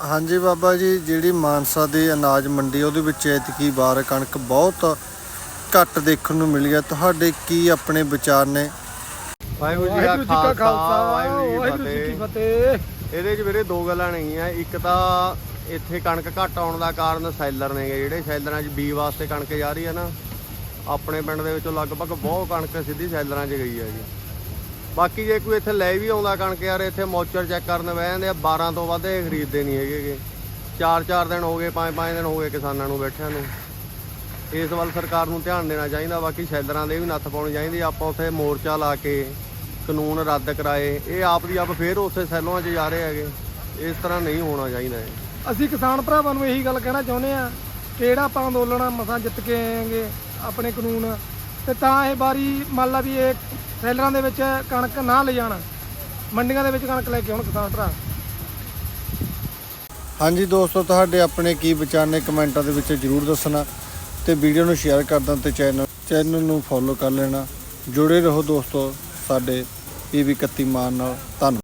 ਹਾਂਜੀ ਬਾਬਾ ਜੀ ਜਿਹੜੀ ਮਾਨਸਾ ਦੀ ਅਨਾਜ ਮੰਡੀ ਉਹਦੇ ਵਿੱਚ ਐਤਕੀ ਵਾਰ ਕਣਕ ਬਹੁਤ ਘੱਟ ਦੇਖਣ ਨੂੰ ਮਿਲੀ ਹੈ। ਤੁਹਾਡੇ ਕੀ ਆਪਣੇ ਵਿਚਾਰ ਨੇ? ਵਾਹਿਗੁਰੂ ਜੀ ਕਾ ਖਾਲਸਾ ਵਾਹਿਗੁਰੂ ਜੀ ਕੀ ਫਤਿਹ। ਇਹਦੇ 'ਚ ਵੀਰੇ ਦੋ ਗੱਲਾਂ ਨਹੀਂ ਆ ਇੱਕ ਤਾਂ ਇੱਥੇ ਕਣਕ ਘੱਟ ਆਉਣ ਦਾ ਕਾਰਨ ਸੈਲਰ ਨੇਗੇ ਜਿਹੜੇ। ਸੈਲਰਾਂ 'ਚ ਬੀ ਵਾਸਤੇ ਕਣਕ ਜਾ ਰਹੀ ਹੈ ਨਾ। ਆਪਣੇ ਪਿੰਡ ਦੇ ਵਿੱਚੋਂ ਲਗਭਗ ਬਹੁਤ ਕਣਕ ਸਿੱਧੀ ਸੈਲਰਾਂ 'ਚ ਗਈ ਹੈ ਜੀ। ਬਾਕੀ ਜੇ ਕੋਈ ਇੱਥੇ ਲੈ ਵੀ ਆਉਂਦਾ ਕਣਕ ਯਾਰ, ਇੱਥੇ ਮੋਚਰ ਚੈੱਕ ਕਰਨ ਬਹਿ ਜਾਂਦੇ ਆ 12 ਤੋਂ ਵੱਧ ਇਹ ਖਰੀਦਦੇ ਨਹੀਂ ਹੈਗੇਗੇ 4-4 ਦਿਨ ਹੋ ਗਏ 5-5 ਦਿਨ ਹੋ ਗਏ ਕਿਸਾਨਾਂ ਨੂੰ ਬੈਠਿਆਂ ਨੂੰ। ਇਸ ਵੱਲ ਸਰਕਾਰ ਨੂੰ ਧਿਆਨ ਦੇਣਾ ਚਾਹੀਦਾ, ਬਾਕੀ ਸ਼ੈਲਰਾਂ ਦੇ ਵੀ ਨੱਥ ਪਾਉਣੀ ਚਾਹੀਦੀ ਆਪਾਂ ਉੱਥੇ ਮੋਰਚਾ ਲਾ ਕੇ, ਕਾਨੂੰਨ ਰੱਦ ਕਰਾਏ। ਇਹ ਆਪ ਦੀ ਆਪ ਫੇਰ ਉਸੇ ਸੈਲੋਂ 'ਚ ਜਾ ਰਹੇ ਹੈਗੇ। ਇਸ ਤਰ੍ਹਾਂ ਨਹੀਂ ਹੋਣਾ ਚਾਹੀਦਾ ਇਹ। ਅਸੀਂ ਕਿਸਾਨ ਭਰਾਵਾਂ ਨੂੰ ਇਹੀ ਗੱਲ ਕਹਿਣਾ ਚਾਹੁੰਦੇ ਆ ਕਿ ਜਿਹੜਾ ਆਪਾਂ ਅੰਦੋਲਨ ਮਸਾਂ ਜਿੱਤ ਕੇ ਆਏਗੇ, ਆਪਣੇ ਕਾਨੂੰਨ ਤੇ ਤਾਂ ਇਹ ਵਾਰੀ ਮੰਨ ਲਾ ਵੀ ਇਹ ਸੈਲਰਾਂ ਦੇ ਵਿੱਚ ਕਣਕ ਨਾ ਲੈ ਜਾਣ, ਮੰਡੀਆਂ ਦੇ ਵਿੱਚ ਕਣਕ ਲੈ ਕੇ ਆਉਣ ਕਿਸਾਨ ਭਰਾ। ਹਾਂਜੀ ਦੋਸਤੋ, ਤੁਹਾਡੇ ਆਪਣੇ ਕੀ ਵਿਚਾਰ ਨੇ ਕਮੈਂਟਾਂ ਦੇ ਵਿੱਚ ਜਰੂਰ ਦੱਸਣਾ ਤੇ ਵੀਡੀਓ ਨੂੰ ਸ਼ੇਅਰ ਕਰਦਾ ਦੇਣਾ ਤੇ ਚੈਨਲ ਚੈਨਲ ਨੂੰ ਫੋਲੋ ਕਰ ਲੈਣਾ। ਜੁੜੇ ਰਹੋ ਦੋਸਤੋ ਸਾਡੇ ਪੀਵੀ 31 ਮਾਨ ਨਾਲ। ਧੰਨਵਾਦ।